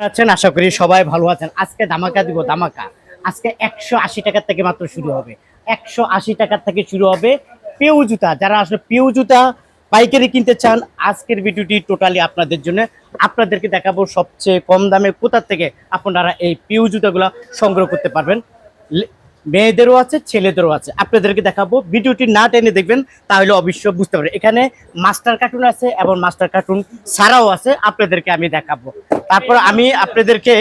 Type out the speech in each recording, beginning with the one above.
আছেন? আশা করি সবাই ভালো আছেন। আজকে ধামাকা দিব, ধামাকা। আজকে একশো আশি টাকার থেকে মাত্র শুরু হবে। একশো আশি টাকার থেকে শুরু হবে পেউ জুতা। যারা আসলে পেউ জুতা পাইকারি কিনতে চান, আজকের ভিডিওটি টোটালি আপনাদের জন্য। আপনাদেরকে দেখাবো সবচেয়ে কম দামে কোথার থেকে আপনারা এই পেউ জুতাগুলো সংগ্রহ করতে পারবেন। মেয়েদেরও আছে, ছেলেদেরও আছে। আপনাদেরকে দেখাবো। ভিডিওটি না টেনে দেখবেন, তাহলে অবশ্যই বুঝতে পারবেন। এখানে মাস্টার কার্টুন আছে এবং মাস্টার কার্টুন ছাড়াও আছে, আপনাদেরকে আমি দেখাবো। তারপর আমি আপনাদেরকে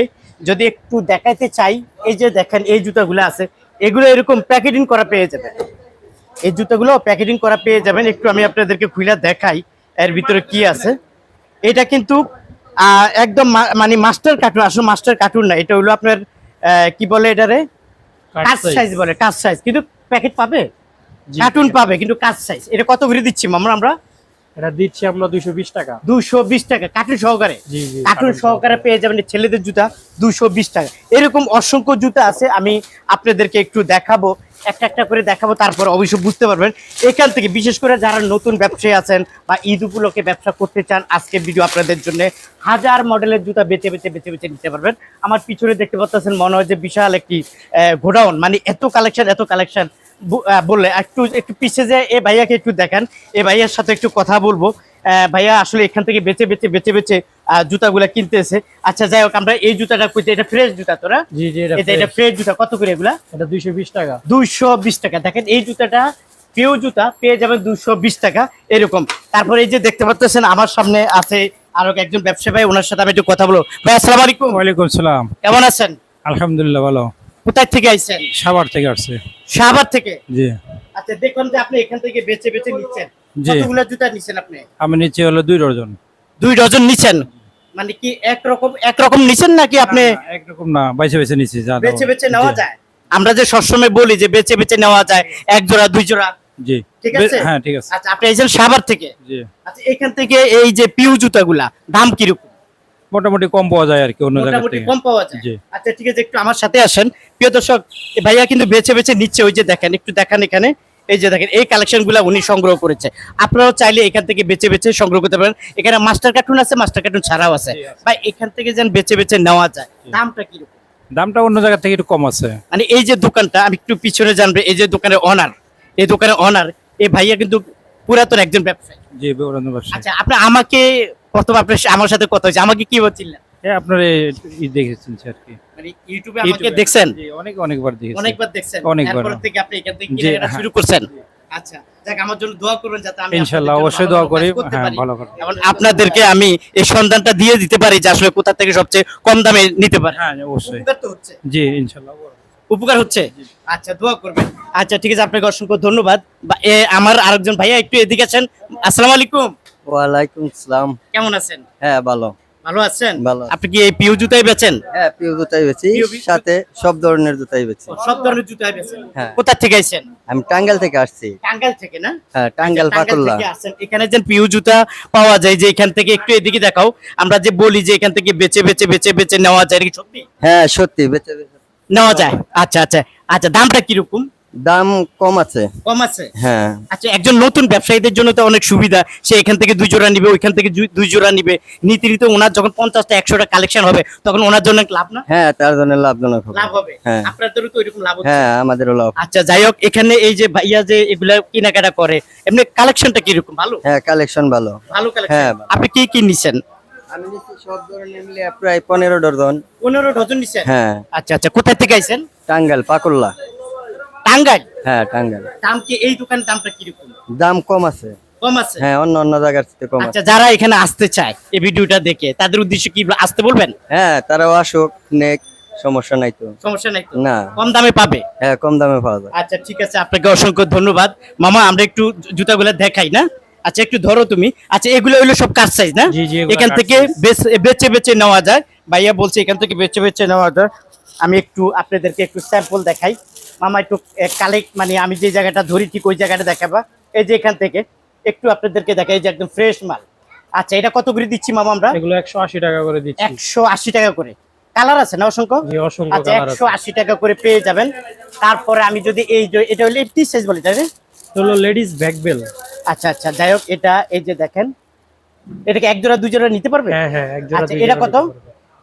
যদি একটু দেখাইতে চাই, এই যে দেখেন, এই জুতাগুলো আছে। এগুলো এরকম প্যাকেটিং করা পেয়ে যাবেন। এই জুতাগুলো প্যাকেটিং করা পেয়ে যাবেন। একটু আমি আপনাদেরকে খুলে দেখাই, এর ভিতরে কি আছে। এটা কিন্তু একদম মানে মাস্টার কার্টুন, আসলে মাস্টার কার্টুন না। এটা হলো আপনার কি বলে এটারে? কাজ সাইজ বলে কাট সাইজ কিন্তু প্যাকেট পাবে। কার্টুন পাবে কিন্তু কাজ সাইজ এটা কত করে দিচ্ছি মামা আমরা? এটা দিচ্ছি আমরা দুইশো বিশ টাকা। দুশো বিশ টাকা কার্টুন সহকারে। কার্টুন সহকারে পেয়ে যাবেন ছেলেদের জুতা দুশো বিশ টাকা। এরকম অসংখ্য জুতা আছে আমি আপনাদেরকে একটু দেখাবো একটা একটা করে দেখাবো তারপর অবশ্যই বুঝতে পারবেন। এখান থেকে বিশেষ করে যারা নতুন ব্যবসায়ী আছেন বা ঈদ উপলক্ষে ব্যবসা করতে চান আজকের ভিডিও আপনাদের জন্য হাজার মডেলের জুতা বেছে বেছে বেছে বেছে নিতে পারবেন। আমার পিছনে দেখতে পাচ্ছেন মনে হয় যে বিশাল একটি গোডাউন মানে এত কালেকশন এত কালেকশন বললে একটু একটু পিছিয়ে যে এ ভাইয়াকে একটু দেখেন। এ ভাইয়ার সাথে একটু কথা বলব। ভাইয়া আসলে এখান থেকে বেঁচে বেছে বেছে আহ, জুতাগুলা কিনতেছে। আচ্ছা যাই হোক আমরা এই জুতাটা কইতে এটা ফ্রেশ জুতা তোরা জি জি এটা এটা ফ্রেশ জুতা। কত করে এগুলা? এটা দুইশো বিশ টাকা। দুইশো বিশ টাকা। দেখেন এই জুতাটা পেও জুতা পেয়ে যাবেন দুশো বিশ টাকা। এরকম। তারপরে এই যে দেখতে পাচ্ছেন আমার সামনে আছে আরও একজন ব্যবসা ভাই ওনার সাথে আমি একটু কথা বলব। ভাই আসসালামু আলাইকুম। ওয়ালাইকুম সালাম কেমন আছেন? আলহামদুলিল্লাহ ভালো। কোথায় থেকে আইছেন? সাভার থেকে আসছে। শাহবাগ থেকে? জি। আচ্ছা দেখুন যে আপনি এখান থেকে বেছে বেছে নিচ্ছেন। কতগুলো জুতা নিচ্ছেন আপনি? আমি নিচে হলো দুই ডজন। দুই ডজন নিচ্ছেন মানে কি একরকম একরকম নিচ্ছেন নাকি আপনি? একরকম না বাইছে বেছে নিচ্ছি যা বেছে দাও। বেছে নেওয়া যায়? আমরা যে সবসময় বলি যে বেছে বেছে নেওয়া যায় এক জোড়া দুই জোড়া। জি। ঠিক আছে? হ্যাঁ ঠিক আছে। আচ্ছা আপনি এইছেন সাভার থেকে? জি। আচ্ছা এখান থেকে এই যে পিউ জুতাগুলা দাম কীরকম? মোটামুটি কম পাওয়া যায় আর কি অন্য জায়গা মোটামুটি থেকে। কম পাওয়া যায়। জি। আচ্ছা ঠিক আছে একটু আমার সাথে আসেন। প্রিয় দর্শক এ ভাইয়া কিন্তু বেছে বেছে নিচ্ছে ওই যে দেখেন একটু দেখান এখানে। এই যে দেখেন এই কালেকশনগুলা উনি সংগ্রহ করেছে। আপনারাও চাইলে এখান থেকে বেছে বেছে সংগ্রহ করতে পারেন। এখানে মাস্টার কার্টুন আছে মাস্টার কার্টুন ছাড়াও আছে। জি, আছে। ভাই এখান থেকে যেন বেছে বেছে নেওয়া যায় দামটা কীরকম? দামটা অন্য জায়গা থেকে একটু কম আছে। মানে এই যে দোকানটা আমি একটু পিছনে জানবে এই যে দোকানের অনার এই দোকানের অনার এই ভাইয়া কিন্তু পুরাতন একজন ব্যবসায়ী। জি বেউরান ব্যবসা আচ্ছা আপনি আমাকে প্রথম আপনার আমার সাথে কথা হয়েছে। আমাকে কি বলছিলেন? হ্যাঁ আপনার এই- দেখেছেন আর কি। মানে ইউটিউবে আমাকে দেখছেন? অনেক অনেকবার দেখেছি। অনেকবার দেখছেন। অনেকবার। থেকে আপনি এখান থেকে জি, কেনাকাটা হ্যাঁ। শুরু করছেন। আচ্ছা যাক আমার জন্য দোয়া করবেন যাতে আমি ইনশাল্লাহ অবশ্যই দোয়া করি। হ্যাঁ ভালো করে। এবং আপনাদেরকে আমি এই সন্ধানটা দিয়ে দিতে পারি যে আসলে কোথা থেকে সবচেয়ে কম দামে নিতে পারি। হ্যাঁ অবশ্যই। উপকার তো হচ্ছে। জি উপকার হচ্ছে? আচ্ছা দোয়া করবেন। আচ্ছা ঠিক আছে আপনাকে অসংখ্য ধন্যবাদ। আমার আরেকজন ভাইয়া একটু এদিকে আছেন আসসালামু আলাইকুম। ওয়ালাইকুম কেমন আছেন? হ্যাঁ ভালো। ভালো আছেন? ভালো। আপনি কি এই পিউ জুতাই বেচেন? হ্যাঁ পিউ জুতাই বেছি পিউ বি- সাথে সব ধরনের জুতাই বেছি সব ধরনের জুতাই বেচেন। হ্যাঁ। কোথা থেকে আইছেন? আমি টাঙ্গাইল থেকে আসছি। টাঙ্গাইল থেকে না? হ্যাঁ টাঙ্গাইল আচ্ছা, পাকুল্লা। এখানে যে পিউ জুতা পাওয়া যায় যে এখান থেকে একটু এদিকে দেখাও। আমরা যে বলি যে এখান থেকে বেচে বেচে বেচে বেচে নেওয়া যায় কি সত্যি? হ্যাঁ সত্যি বেচে বেচে। নেওয়া যায়। আচ্ছা আচ্ছা আচ্ছা দামটা কীরকম? দাম কম আছে। কম আছে? হ্যাঁ। আচ্ছা একজন নতুন ব্যবসায়ীদের জন্য তো অনেক সুবিধা। সে এখান থেকে দুই জোড়া নিবে ওইখান থেকে দুই- জোড়া নিবে। নীতি নীতি ওনার যখন পঞ্চাশটা একশোটা কালেকশন হবে তখন ওনার জন্য লাভ না? হ্যাঁ তার জন্য লাভজনক হবে। লাভ হবে? হ্যাঁ। আপনাদেরও তো ওইরকম লাভ হচ্ছে। হ্যাঁ আমাদেরও লাভ। আচ্ছা যাই হোক এখানে এই যে ভাইয়া যে এগুলা কেনাকাটা করে এমনি কালেকশনটা কীরকম? ভালো? হ্যাঁ কালেকশন ভালো। ভালো কালেকশন হ্যাঁ। আপনি কি কি নিছেন? আমি নিচ্ছি সব ধরনের মিলিয়ে প্রায় পনেরো ডজন। পনেরো ডজন নিছেন? হ্যাঁ। আচ্ছা আচ্ছা কোথায় থেকে আইছেন? টাঙ্গাইল পাকুল্লা। টাঙ্গাইল? হ্যাঁ টাঙ্গাইল। দাম কি এই দোকানের দামটা কীরকম? দাম কম আছে। কম আছে? হ্যাঁ অন্য অন্য জায়গার থেকে কম আছে। আচ্ছা যারা এখানে আসতে চায় এই ভিডিওটা দেখে তাদের উদ্দেশ্যে কি আসতে বলবেন? হ্যাঁ তারাও আসুক নেক সমস্যা নাই তো। সমস্যা নাই তো? না। কম দামে পাবে? হ্যাঁ কম দামে পাওয়া যায়। আচ্ছা ঠিক আছে আপনাকে অসংখ্য ধন্যবাদ। মামা আমরা একটু জুতাগুলো দেখাই না? আচ্ছা একটু ধরো তুমি। আচ্ছা এগুলো হইল সব কাজ সাইজ না? জি, জি, এখান থেকে বেচে বেচে নেওয়া যায়। ভাইয়া বলছে এখান থেকে বেছে বেছে নেওয়া যায়। আমি একটু আপনাদেরকে একটু স্যাম্পল দেখাই। মামা একটু কালেক্ট মানে আমি যে জায়গাটা ধরি ঠিক ওই জায়গাটা দেখাবা। এই যে এখান থেকে একটু আপনাদেরকে দেখাই এই যে একদম ফ্রেশ মাল। আচ্ছা এটা কত করে দিচ্ছি মামা আমরা? এগুলো একশো আশি টাকা করে দিচ্ছি। একশো আশি টাকা করে। কালার আছে না অসংখ্য? জি অসংখ্য আচ্ছা কালার একশো আছে আশি টাকা করে পেয়ে যাবেন। তারপরে আমি যদি এই যে এটা হলে টি সাইজ বলে তাই? হলো লেডিস ব্যাক বেল আচ্ছা আচ্ছা যাই হোক এটা এই যে দেখেন এটাকে এক জোড়া দুই জোড়া নিতে পারবে? হ্যাঁ হ্যাঁ এক জোড়া আচ্ছা, এটা কত?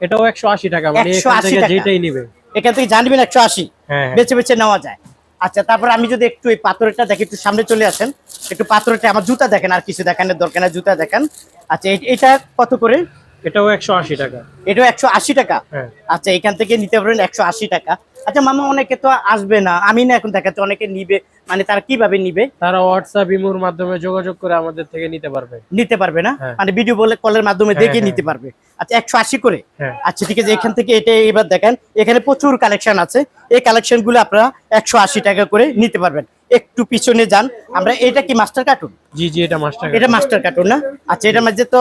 এটাও একশো আশি টাকা মানে এখান থেকে যেটাই নিবে। এখান থেকে জানবেন একশো আশি। হ্যাঁ হ্যাঁ। বেছে বেছে নেওয়া যায়। আচ্ছা তারপর আমি যদি একটু এই পাথরটা দেখি একটু সামনে চলে আসেন। একটু পাথরটা আমার জুতা দেখেন আর কিছু দেখানোর দরকার না জুতা দেখেন। আচ্ছা এটা কত করে? এটাও একশো আশি টাকা। এটাও একশো আশি টাকা? হ্যাঁ। আচ্ছা এখান থেকে নিতে পারেন একশো আশি টাকা। আচ্ছা মামা অনেকে তো আসবে না। আমি না এখন দেখাচ্ছি অনেকে নিবে। মানে তারা কীভাবে নিবে? তারা হোয়াটসঅ্যাপ ইমোর মাধ্যমে যোগাযোগ করে আমাদের থেকে নিতে পারবে। নিতে পারবে না? হ্যাঁ। মানে ভিডিও বলে কলের মাধ্যমে হ্যাঁ, দেখে হ্যাঁ। নিতে পারবে। আচ্ছা একশো আশি করে? হ্যাঁ। আচ্ছা ঠিক আছে এখান থেকে এটা এবার দেখেন এখানে প্রচুর কালেকশন আছে। এই কালেকশনগুলো আপনারা একশো আশি টাকা করে নিতে পারবেন। একটু পিছনে যান। আমরা এটা কি মাস্টার কার্টুন জি জি এটা মাস্টার এটা মাস্টার কার্টুন না? আচ্ছা এটার মধ্যে তো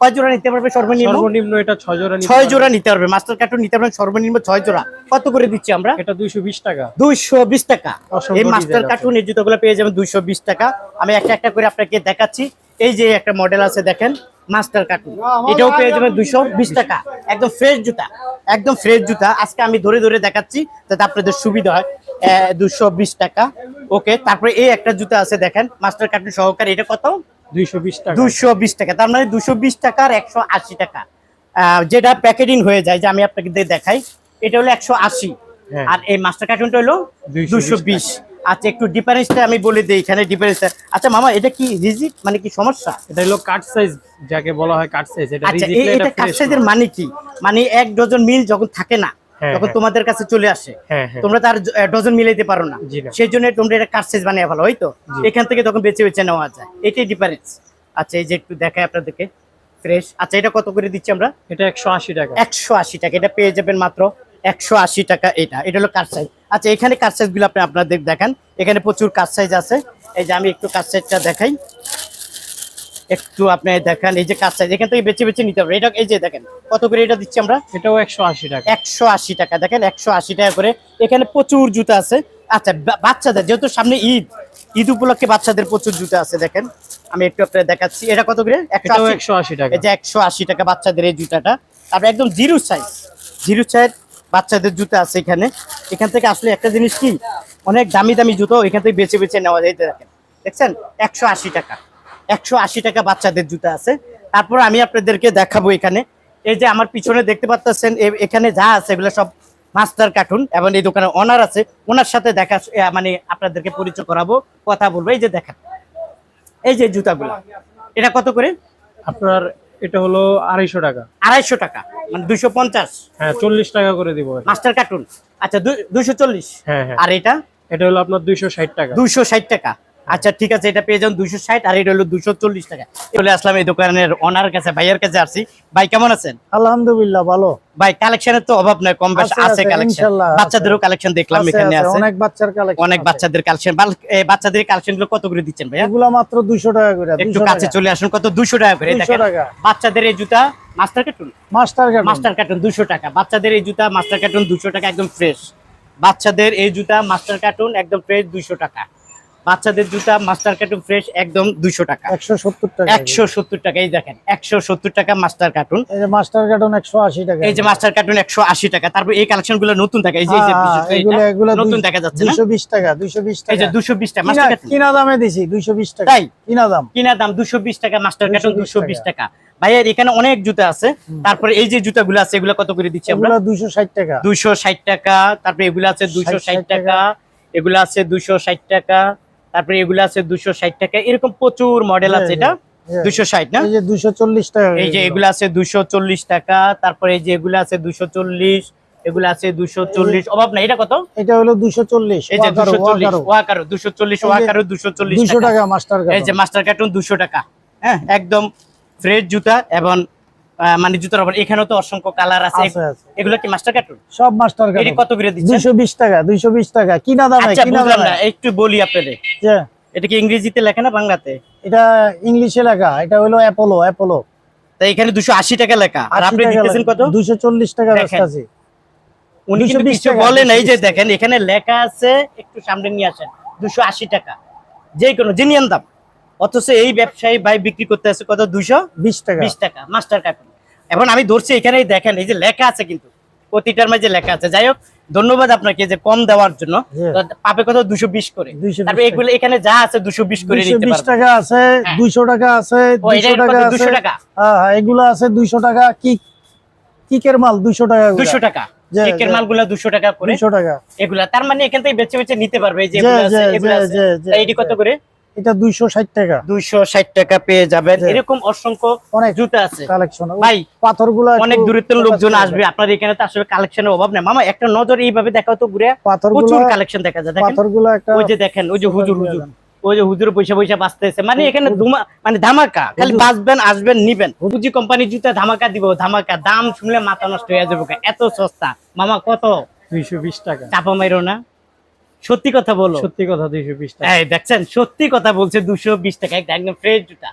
কয় জোড়া নিতে পারবে সর্বনিম্ন? সর্বনিম্ন এটা ছয় জোড়া নিতে জোড়া নিতে পারবে। মাস্টার কার্টুন নিতে পারবেন সর্বনিম্ন ছয় জোড়া। কত করে দিচ্ছি আমরা? এটা দুইশো বিশ টাকা। দুইশো বিশ টাকা। এই মাস্টার কার্টুন জুতোগুলো পেয়ে যাবেন দুইশো বিশ টাকা। আমি একটা একটা করে আপনাকে দেখাচ্ছি। এই যে একটা মডেল আছে দেখেন মাস্টার কার্টুন এটাও পেয়ে যাবেন দুইশো বিশ টাকা। একদম ফ্রেশ জুতা। একদম ফ্রেশ জুতা। আজকে আমি ধরে ধরে দেখাচ্ছি যাতে আপনাদের সুবিধা হয়। দুশো বিশ টাকা। ওকে তারপরে এই একটা জুতা আছে দেখেন মাস্টার কার্টুন সহকারে। এটা কত? দুশো বিশ টাকা। তার মানে দুশো বিশ টাকার একশো আশি টাকা। যেটা প্যাকেটিং হয়ে যায় যে আমি আপনাকে দেখাই এটা হলো একশো আশি। হ্যাঁ। আর এই মাস্টার কার্টুনটা হলো 220 দুশো বিশ। আচ্ছা একটু ডিফারেন্সটা আমি বলে দিই এখানে ডিফারেন্সটা আচ্ছা মামা এটা কি রিজিক মানে কি সমস্যা? এটা হলো কাট সাইজ যাকে বলা হয় কাট সাইজ এটা আচ্ছা এটা কাঠ সাইজের মানে কি? মানে এক ডজন মিল যখন থাকে না তখন হ্যাঁ। তোমাদের কাছে চলে আসে। হ্যাঁ হ্যাঁ। তোমরা তার ডজন মিলাইতে পারো না। সেই জন্য তোমরা এটা কাঠ সাইজ বানিয়ে ভালো হয়তো। এখান থেকে তখন বেছে বেছে নেওয়া যায়। এটাই ডিফারেন্স আচ্ছা এই যে একটু দেখাই আপনাদেরকে। ফ্রেশ আচ্ছা এটা কত করে দিচ্ছি আমরা? এটা একশো আশি টাকা। একশো আশি টাকা। এটা পেয়ে যাবেন মাত্র একশো আশি টাকা এটা। এটা হলো কার সাইজ আচ্ছা এখানে কার সাইজগুলো আপনি আপনাদের দেখান। এখানে প্রচুর কার সাইজ আছে। এই যে আমি একটু কার সাইজটা দেখাই। একটু আপনি দেখেন এই যে কার সাইজ এখান থেকে বেছে বেছে নিতে হবে। এটা এই যে দেখেন কত করে এটা দিচ্ছি আমরা? এটাও একশো আশি টাকা। একশো আশি টাকা। দেখেন একশো আশি টাকা করে। এখানে প্রচুর জুতা আছে। আচ্ছা বাচ্চাদের যেহেতু সামনে ঈদ ঈদ উপলক্ষে বাচ্চাদের প্রচুর জুতা আছে দেখেন। আমি একটু আপনার দেখাচ্ছি। এটা কত করে? একশো আশি? একশো আশি টাকা। এই যে একশো আশি টাকা বাচ্চাদের এই জুতাটা। তারপরে একদম জিরো সাইজ। জিরো সাইজ বাচ্চাদের জুতা আছে এখানে। এখান থেকে আসলে একটা জিনিস কি? অনেক দামি দামি জুতো এখান থেকে বেছে বেছে নেওয়া যায়। দেখেন দেখছেন? একশো আশি টাকা। একশো আশি টাকা বাচ্চাদের জুতা আছে। তারপর আমি আপনাদেরকে দেখাবো এখানে। এই যে আমার পিছনে দেখতে পাচ্ছেন এখানে যা আছে এগুলো সব মাস্টার কার্টুন এবং এই দোকানে ওনার আছে। ওনার সাথে দেখা মানে আপনাদেরকে পরিচয় করাবো কথা বলব। এই যে দেখেন এই যে জুতাগুলো এটা কত করে? আপনার এটা হলো আড়াইশো টাকা। আড়াইশো টাকা মানে দুইশো পঞ্চাশ। হ্যাঁ চল্লিশ টাকা করে দিব। মাস্টার কার্টুন আচ্ছা দুইশো চল্লিশ। হ্যাঁ হ্যাঁ। আর এটা? এটা হলো আপনার দুইশো ষাট টাকা। দুইশো ষাট টাকা। আচ্ছা ঠিক আছে এটা পেয়ে যান দুইশো ষাট আর এটা হলো দুশো চল্লিশ টাকা। চলে আসলাম এই দোকানের ওনার কাছে ভাইয়ের কাছে আসছি। ভাই কেমন আছেন? আলহামদুলিল্লাহ ভালো। ভাই কালেকশনের তো অভাব নয় কম বেশ আছে, কালেকশন। বাচ্চাদেরও কালেকশন দেখলাম এখানে আছে, অনেক বাচ্চার কালেকশন অনেক বাচ্চাদের কালেকশন বাচ্চাদের কালেকশনগুলো কত করে দিচ্ছেন ভাইয়া? এগুলো মাত্র 200 টাকা করে একটু কাছে চলে আসুন কত? দুশো টাকা করে দেখেন। বাচ্চাদের এই জুতা master cartoon master cartoon master cartoon দুশো টাকা। বাচ্চাদের এই জুতা মাস্টার কার্টুন দুশো টাকা একদম ফ্রেশ বাচ্চাদের এই জুতা মাস্টার কার্টুন একদম ফ্রেশ দুশো টাকা। বাচ্চাদের জুতা মাস্টার কার্টুন ফ্রেশ একদম দুশো টাকা। 170 টাকা। একশো সত্তর টাকা এই দেখেন একশো সত্তর টাকা মাস্টার কার্টুন। এই যে মাস্টার কার্টুন 180 টাকা। এই যে মাস্টার কার্টুন একশো আশি টাকা তারপর এই কালেকশনগুলো নতুন থাকে এই যে নতুন দেখা যাচ্ছে না? 220 টাকা 220 টাকা এই যে দুশো বিশ টাকা কিনা মাস্টার কিনা দামে দিছি 220 টাকা। তাই? কিনা দাম। কিনা দাম দুশো বিশ টাকা মাস্টার কার্টুন দুশো বিশ টাকা। ভাইয়ের এখানে অনেক জুতা আছে। তারপরে এই যে জুতাগুলো আছে এগুলো কত করে দিচ্ছি আমরা? এগুলো 260 টাকা। দুইশো ষাট টাকা তারপরে এগুলো আছে দুইশো ষাট টাকা এগুলো আছে দুইশো ষাট টাকা। তারপরে এগুলো আছে দুশো ষাট টাকা। এরকম প্রচুর মডেল আছে এটা। হ্যাঁ। দুইশো ষাট না? দুশো চল্লিশ টাকা এই যে এগুলো। আছে দুইশো চল্লিশ টাকা। তারপরে এই যে এগুলো আছে দুইশো চল্লিশ এগুলো আছে দুইশো চল্লিশ। অভাব না এটা কত? এটা হলো 240 এই যে দুশো চল্লিশ ওয়াকারো। দুশো চল্লিশ ওয়াকারো দুশো চল্লিশ 200 টাকা। মাস্টার এই যে মাস্টার কার্টুন দুশো টাকা। হ্যাঁ একদম ফ্রেশ জুতা এবং মানে জুতার ওপর এখানেও তো অসংখ্য কালার আছে। এগুলো কি মাস্টার কার্টুন সব মাস্টার কার্টুন কত করে দিচ্ছে 220 টাকা 220 টাকা। কিনা দাম আচ্ছা কিনা বুঝলাম দামে না। একটু বলি আপনাদের। এটা কি ইংরেজিতে লেখা না বাংলাতে? এটা ইংলিশে লেখা। এটা হলো অ্যাপোলো অ্যাপোলো তাই এখানে দুশো আশি টাকা লেখা। আর আপনি দিতেছেন কত? দুশো চল্লিশ টাকা দেখেন। ব্যস্ত আছে। উনি কিন্তু কিছু টাকা, বলেন এই যে দেখেন এখানে লেখা আছে একটু সামনে নিয়ে আসেন। দুশো আশি টাকা। যে কোনো জেনিয়ান দাম। অথচ এই ব্যবসায়ী ভাই বিক্রি করতে আছে কত? দুশো বিশ টাকা। বিশ টাকা মাস্টার কার্টুন। এখন আমি ধরছি এখানে দেখেন এই যে লেখা আছে কিন্তু প্রতিটার মাঝে লেখা আছে। যাই হোক ধন্যবাদ আপনাকে যে কম দেওয়ার জন্য। জি। পাবে কত? দুশো বিশ করে। তারপরে এগুলো এখানে যা আছে দুশো বিশ করে দুইশো বিশ টাকা আছে হ্যাঁ। দুইশো টাকা আছে দুইশো টাকা আছে। 200 টাকা? হ্যাঁ হ্যাঁ, এগুলো আছে দুইশো টাকা। কি কিকের মাল দুইশো টাকা দুশো টাকা। যে- কেকের যে- মালগুলা দুশো টাকা করে। দুইশো টাকা। এগুলা তার মানে এখান থেকে বেছে বেছে নিতে পারবে এই যে এগুলা আছে, এগুলা আছে। এটি কত করে? এটা দুইশো ষাট টাকা। দুইশো ষাট টাকা পেয়ে যাবেন। এরকম অসংখ্য অনেক জুতা আছে। কালেকশন। ভাই অনেক দূরের লোকজন আসবে। আপনার এখানে তো আসলে কালেকশনের অভাব নেই। মামা একটা নজর এইভাবে দেখাও তো ঘুরে। প্রচুর কালেকশন দেখা যায়। দেখেন একটা ওই যে দেখেন ওই যে হুজুর হুজুর। ওই যে হুজুর পয়সা পয়সা বাঁচতেছে। মানে এখানে ধুমা মানে ধামাকা। খালি। বাঁচবেন আসবেন নিবেন। হুজি কোম্পানি জুতা ধামাকা দিব ধামাকা। দাম শুনলে মাথা নষ্ট হয়ে যাবে। এত সস্তা। মামা কত? দুইশো বিশ টাকা। চাপা মাইরো না। সত্যি কথা বলো। সত্যি কথা দুইশো বিশ টাকা। দেখছেন সত্যি কথা বলছে দুশো বিশ টাকা একদম ফ্রেশ জুতা।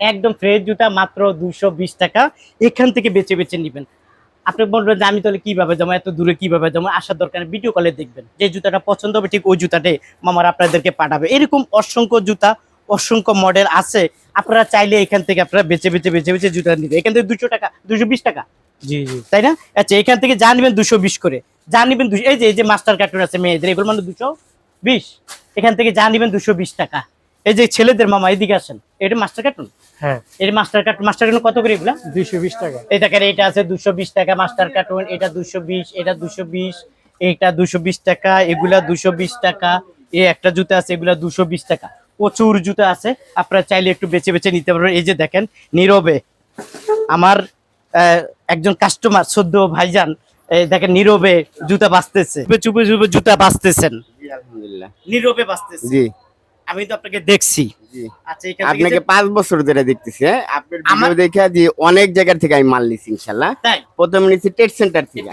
একদম ফ্রেশ জুতা মাত্র দুশো বিশ টাকা। এখান থেকে বেছে বেছে নিবেন। আপনি বলবেন যে আমি তাহলে কীভাবে যাব? এত দূরে কীভাবে যাব? আসার দরকার ভিডিও কলে দেখবেন। যে জুতাটা পছন্দ হবে ঠিক ওই জুতাটাই মামার আপনাদেরকে পাঠাবে। এরকম অসংখ্য জুতা অসংখ্য মডেল আছে। আপনারা চাইলে এখান থেকে আপনারা বেছে বেছে বেছে বেছে জুতা নিবে এখান থেকে দুশো টাকা দুশো বিশ টাকা। জি জি। তাই না? আচ্ছা এখান থেকে যা নিবেন দুশো বিশ করে। যা নিবেন দুশো এই যে এই যে মাস্টার কার্টুন আছে মেয়েদের এগুলো মানে দুশো বিশ। এখান থেকে যা নিবেন দুশো বিশ টাকা। এই যে ছেলেদের মামা এদিকে আসেন। এটা মাস্টার কার্টুন হ্যাঁ। এই মাস্টার কার্টুন মাস্টার কার্টুন কত করে এগুলা? দুইশো বিশ টাকা। এই দেখেন এটা আছে দুশো বিশ টাকা মাস্টার কার্টুন এটা দুশো বিশ এটা দুশো বিশ এটা দুশো বিশ টাকা এগুলা দুশো বিশ টাকা এই একটা জুতা আছে এগুলা দুশো বিশ টাকা। প্রচুর জুতা আছে আপনারা চাইলে একটু বেছে বেছে নিতে পারবেন। এই যে দেখেন নীরবে আমার আহ, একজন কাস্টমার সদ্য ভাইজান এই দেখেন নীরবে জুতা বাঁচতেছে। চুপে চুপে জুতা বাঁচতেছেন। নীরবে বাঁচতেছে। জি। আমি তো আপনাকে দেখছি। আচ্ছা আপনাকে পাঁচ বছর ধরে দেখতেছি হ্যাঁ? আপনার আমার- ভিডিও দেখে যে অনেক জায়গা থেকে আমি মাল নিছি ইনশাল্লাহ তাই? নিছি টেট সেন্টার থেকে।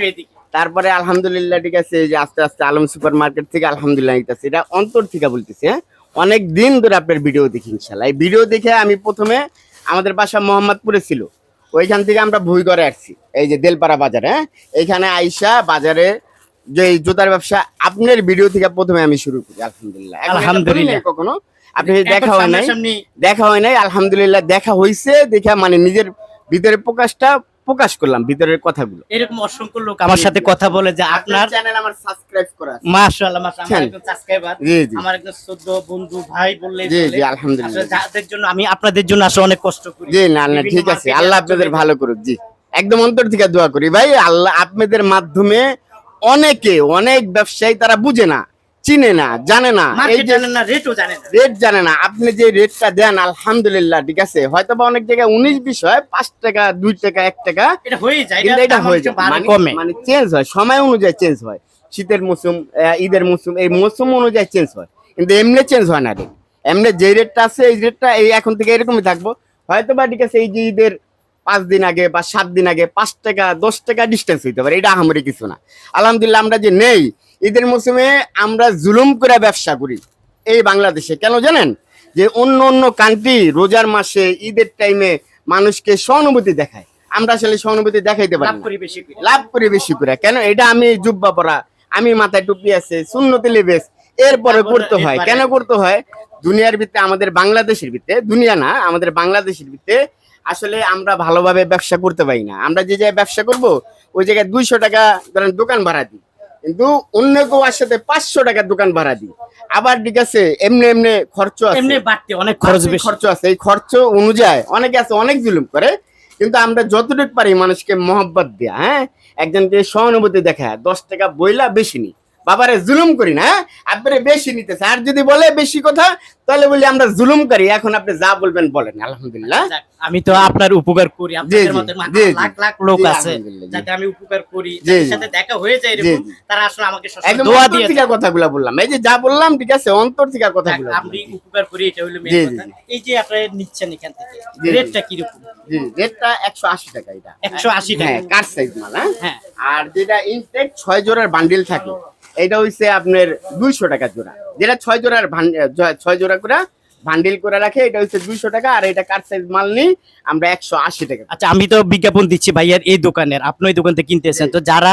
তারপরে আলহামদুলিল্লাহ ঠিক আছে যে আস্তে আস্তে আলম সুপার মার্কেট থেকে আলহামদুলিল্লাহ নিতেছি। এটা অন্তর থেকে বলতেছি হ্যাঁ? অনেক দিন ধরে আপনার ভিডিও দেখি ইনশাল্লাহ এই ভিডিও দেখে আমি প্রথমে আমাদের বাসা মোহাম্মদপুরে ছিল। ওইখান থেকে আমরা ভুই করে আসছি। এই যে দেলপাড়া বাজারে হ্যাঁ? এইখানে আইসা বাজারে যে জুতার ব্যবসা আপনার ভিডিও থেকে প্রথমে আমি শুরু করি আলহামদুলিল্লাহ। আলহামদুলিল্লাহ। কখনো? আপনি দেখা হয় নাই? দেখা হয় নাই আলহামদুলিল্লাহ দেখা হয়েছে দেখা মানে নিজের ভিতরে প্রকাশটা প্রকাশ করলাম ভিতরের কথাগুলো। এরকম অসংখ্য লোক আমার সাথে কথা বলে যে আপনার চ্যানেল আমার সাবস্ক্রাইব করা আছে। মাশাআল্লাহ মাশাআল্লাহ হ্যাঁ। একজন সাবস্ক্রাইবার জি জি। আমার একজন বন্ধু ভাই বললে জি জি আলহামদুলিল্লাহ। যাদের জন্য আমি আপনাদের জন্য আসলে অনেক কষ্ট করি। জি না না ঠিক আছে। আল্লাহ আপনাদের ভালো করুক জি। একদম অন্তর থেকে দোয়া করি। ভাই আল্লাহ আপনাদের মাধ্যমে অনেকে অনেক ব্যবসায়ী তারা বুঝে না চিনে না জানে না। রেট জানে না আপনি যে রেটটা দেন আলহামদুলিল্লাহ ঠিক আছে? হয়তো বা অনেক জায়গায় উনিশ বিশ হয় পাঁচ টাকা দুই টাকা এক টাকা। এটা হয়ে যায় মানে- কমে। মানে চেঞ্জ হয় সময় অনুযায়ী চেঞ্জ হয়। শীতের মৌসুম ঈদের মৌসুম এই মৌসুম অনুযায়ী চেঞ্জ হয়। কিন্তু এমনি চেঞ্জ হয় না রেট এমনি যে রেটটা আছে এই রেটটা এই এখন থেকে এরকমই থাকব। হয়তো বা ঠিক আছে এই যে ঈদের পাঁচ দিন আগে বা সাত দিন আগে পাঁচ টাকা দশ টাকা ডিস্টেন্স হইতে পারে এটা আহামরি কিছু না। আলহামদুলিল্লাহ আমরা যে নেই ঈদের মৌসুমে আমরা জুলুম করে ব্যবসা করি এই বাংলাদেশে। কেন জানেন? যে অন্য অন্য কান্ট্রি রোজার মাসে ঈদের টাইমে মানুষকে সহানুভূতি দেখায়। আমরা আসলে সহানুভূতি দেখাইতে পারি লাভ। করি বেশি করে। কেন? এটা আমি জুব্বা পরা আমি মাথায় টুপি আছে সুন্নতি লেবেস এরপরে করতে হয়। কেন করতে হয়? দুনিয়ার ভিত্তে আমাদের বাংলাদেশের ভিত্তে দুনিয়া না আমাদের বাংলাদেশের ভিত্তে আসলে আমরা ভালোভাবে ব্যবসা করতে পারি না। আমরা যে জায়গায় ব্যবসা করব ওই জায়গায় দুইশো টাকা ধরেন দোকান ভাড়া দিই। কিন্তু অন্য কেউ সাথে পাঁচশো টাকার দোকান ভাড়া দিই। আবার ঠিক আছে এমনি এমনি খরচ আছে। এমনি বাড়তে অনেক খরচ খরচ আছে। এই খরচ অনুযায়ী অনেকে আছে অনেক জুলুম করে। কিন্তু আমরা যতটুকু পারি মানুষকে মহব্বত দেয়া হ্যাঁ? একজনকে সহানুভূতি দেখা দশ টাকা বইলা বেশি নি। বাবারে জুলুম করি না হ্যাঁ? আপনারে বেশি নিতেছে। আর যদি বলে বেশি কথা তাহলে বলি আমরা জুলুম করি। এখন আপনি যা বলবেন বলেন আলহামদুলিল্লাহ। আমি তো আপনার উপকার করি। আপনাদের মতো। লাখ লাখ লোক আছে যাতে আমি উপকার করি যাদের সাথে দেখা হয়ে যায় এরকম তারা আসলে আমাকে দোয়া দিয়ে থেকে কথাগুলো বললাম। এই যে যা বললাম ঠিক আছে অন্তর থেকে কথাগুলো আপনি উপকার করি এটা হলো মেন কথা। এই যে আপনারা নিচ্ছেন এখান থেকে। রেটটা কীরকম? জি রেটটা একশো আশি টাকা এটা। 180 টাকা। হ্যাঁ কার সাইজ মাল হ্যাঁ? হ্যাঁ। আর যেটা ইনটেক ছয় জোড়ার বান্ডিল থাকে এটা হইছে আপনার দুইশো টাকা জোড়া। যেটা ছয় জোড়ার ছয় জোড়া করে বান্ডিল করে রাখে এটা হচ্ছে দুইশো টাকা আর এটা কার সাইজ মাল নিই আমরা একশো আশি টাকা আচ্ছা আমি তো বিজ্ঞাপন দিচ্ছি ভাইয়ার এই দোকানের আপনি ওই দোকান থেকে কিনতেছেন। তো যারা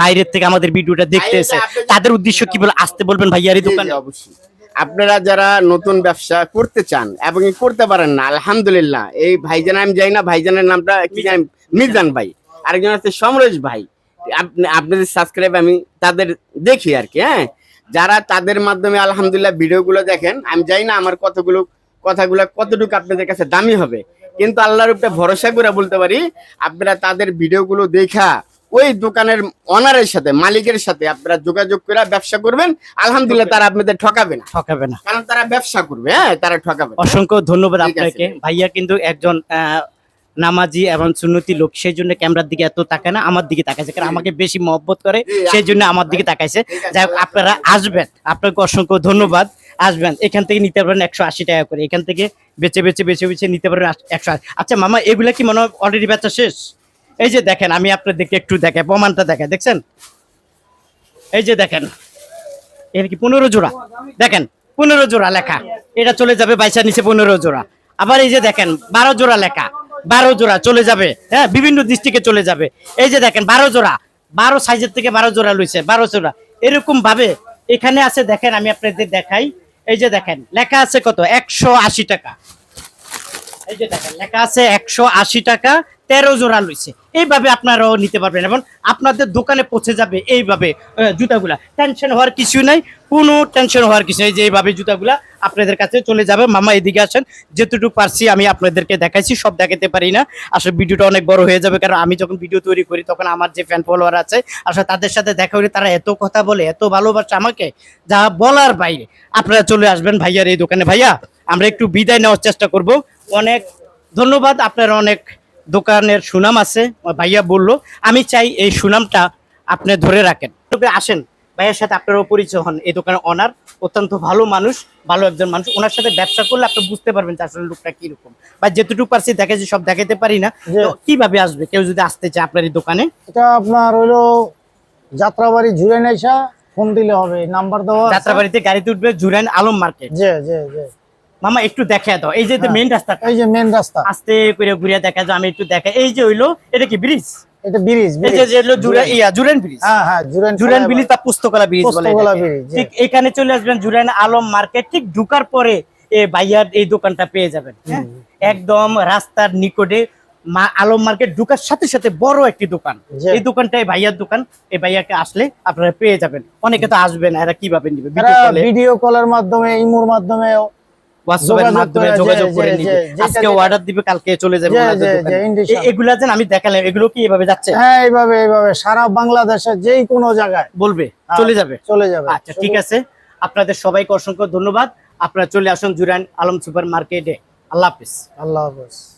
বাইরের থেকে আমাদের ভিডিওটা দেখতেছে তাদের উদ্দেশ্য কি বলে আসতে বলবেন ভাইয়ার এই দোকানে? অবশ্যই। আপনারা যারা নতুন ব্যবসা করতে চান এবং করতে পারেন না আলহামদুলিল্লাহ এই ভাইজান আমি যাই না ভাইজানের নামটা কি জানি মিজান ভাই। আরেকজন আছে সমরেশ ভাই। আপনি আপনাদের সাবস্ক্রাইব আমি তাদের দেখি আর কি হ্যাঁ? যারা তাদের মাধ্যমে আলহামদুলিল্লাহ ভিডিওগুলো দেখেন আমি জানি না আমার কতগুলো কথাগুলো কতটুকু আপনাদের কাছে দামি হবে কিন্তু আল্লাহর উপরে ভরসা করে বলতে পারি আপনারা তাদের ভিডিওগুলো দেখা ওই দোকানের অনারের সাথে মালিকের সাথে আপনারা যোগাযোগ করে ব্যবসা করবেন আলহামদুলিল্লাহ তারা আপনাদের ঠকাবে না। ঠকাবে না। কারণ তারা ব্যবসা করবে হ্যাঁ তারা ঠকাবে অসংখ্য ধন্যবাদ আপনাকে। ভাইয়া কিন্তু একজন আহ, নামাজি এবং সুন্নতি লোক সেই জন্য ক্যামেরার দিকে এত তাকায় না আমার দিকে তাকাইছে। কারণ আমাকে বেশি মহব্বত করে সেই জন্য আমার দিকে তাকাইছে। যাই হোক, আপনারা আসবেন। আপনাকে অসংখ্য ধন্যবাদ। আসবেন। এখান থেকে নিতে পারবেন একশো আশি টাকা করে। এখান থেকে বেছে বেছে বেছে বেছে নিতে পারবেন একশো আচ্ছা মামা এগুলা কি মনে হয় অলরেডি বেচা শেষ? এই যে দেখেন আমি আপনাদেরকে একটু দেখাই প্রমাণটা দেখাই দেখছেন? এই যে দেখেন এর কি পনেরো জোড়া? দেখেন পনেরো জোড়া লেখা। এটা চলে যাবে বাইশার নিচে পনেরো জোড়া। আবার এই যে দেখেন বারো জোড়া লেখা। বারো জোড়া চলে যাবে। হ্যাঁ বিভিন্ন ডিস্ট্রিক্টে চলে যাবে। এই যে দেখেন, বারো জোড়া। বারো সাইজের থেকে বারো জোড়া লইছে, বারো জোড়া। এরকম ভাবে এখানে আছে, দেখেন, আমি আপনাদের দেখাই। এই যে দেখেন, লেখা আছে কত? একশো আশি টাকা। এই যে দেখেন, লেখা আছে একশো আশি টাকা, তেরো জোড়া লইছে। এইভাবে আপনারাও নিতে পারবেন এবং আপনাদের দোকানে পৌঁছে যাবে এইভাবে জুতাগুলা। টেনশন হওয়ার কিছু নাই, কোনো টেনশন হওয়ার কিছু নেই যে এইভাবে জুতাগুলা আপনাদের কাছে চলে যাবে। মামা, এদিকে আসেন যেটুকু পারছি আমি আপনাদেরকে দেখাইছি, সব দেখাতে পারি না। আসলে ভিডিওটা অনেক বড় হয়ে যাবে, কারণ আমি যখন ভিডিও তৈরি করি, তখন আমার যে ফ্যান ফলোয়ার আছে, আসলে তাদের সাথে দেখা হলে তারা এত কথা বলে, এত ভালোবাসে আমাকে, যা বলার বাইরে। আপনারা চলে আসবেন ভাইয়ার এই দোকানে। ভাইয়া, আমরা একটু বিদায় নেওয়ার চেষ্টা করব। অনেক ধন্যবাদ, আপনারা অনেক দোকানের সুনাম আছে। ভাইয়া বলল আমি চাই এই সুনামটা আপনি ধরে রাখেন। তবে আসেন ভাইয়ের সাথে আপনারও পরিচয় হন। এই দোকানের অনার অত্যন্ত ভালো মানুষ ভালো একজন মানুষ। ওনার সাথে ব্যবসা করলে আপনি বুঝতে পারবেন যে আসলে লোকটা কীরকম। বা যেটুকু পারছি দেখে যে সব দেখাতে পারি না। কীভাবে আসবে? কেউ যদি আসতে চায় আপনার এই দোকানে? এটা আপনার হইল যাত্রাবাড়ি ঝুড়ে নাইসা ফোন দিলে হবে। নাম্বার দেওয়া। যাত্রাবাড়িতে গাড়িতে উঠবে জুরাইন আলম মার্কেট। জি জি জি। মামা একটু দেখা দাও। এই যে হ্যাঁ। মেইন রাস্তাটা। এই যে মেন রাস্তা। আস্তে করে ঘুরিয়ে দেখা যাও আমি একটু দেখা এই যে হইল এটা কি ব্রিজ এটা ব্রিজ এই যে যে হলো জুরা ইয়া জুরাইন ব্রিজ হ্যাঁ হ্যাঁ জুরেন ব্রিজ পুস্তকলা বলে। ঠিক এখানে চলে আসবেন জুরাইন আলম মার্কেট। ঠিক ঢুকার পরে এই ভাইয়ার এই দোকানটা পেয়ে যাবেন হ্যাঁ? একদম রাস্তার নিকটে মা আলম মার্কেট ঢুকার সাথে সাথে বড় একটি দোকান। এই দোকানটাই ভাইয়ার দোকান। এই ভাইয়াকে আসলে আপনারা পেয়ে যাবেন। অনেকে তো আসবেন এরা কীভাবে নিবে? ভিডিও কলের মাধ্যমে ইমোর মাধ্যমে হোয়াটসঅ্যাপের মাধ্যমে যোগাযোগ করে নিবে। আজকে অর্ডার দিবে কালকে চলে যাবে যে- ওনাদের যে- দোকানে। যে, ইন্ডিশন। এ- এগুলা যেন আমি দেখালাম এগুলো কি এভাবে যাচ্ছে? হ্যাঁ এইভাবে এইভাবে। সারা বাংলাদেশের যেই কোনো জায়গায়। বলবে চলে যাবে। চলে যাবে। আচ্ছা ঠিক আছে। আপনাদের সবাইকে অসংখ্য ধন্যবাদ। আপনারা চলে আসুন জুরান আলম সুপার মার্কেটে আল্লাহ হাফিজ। আল্লাহ হাফেজ।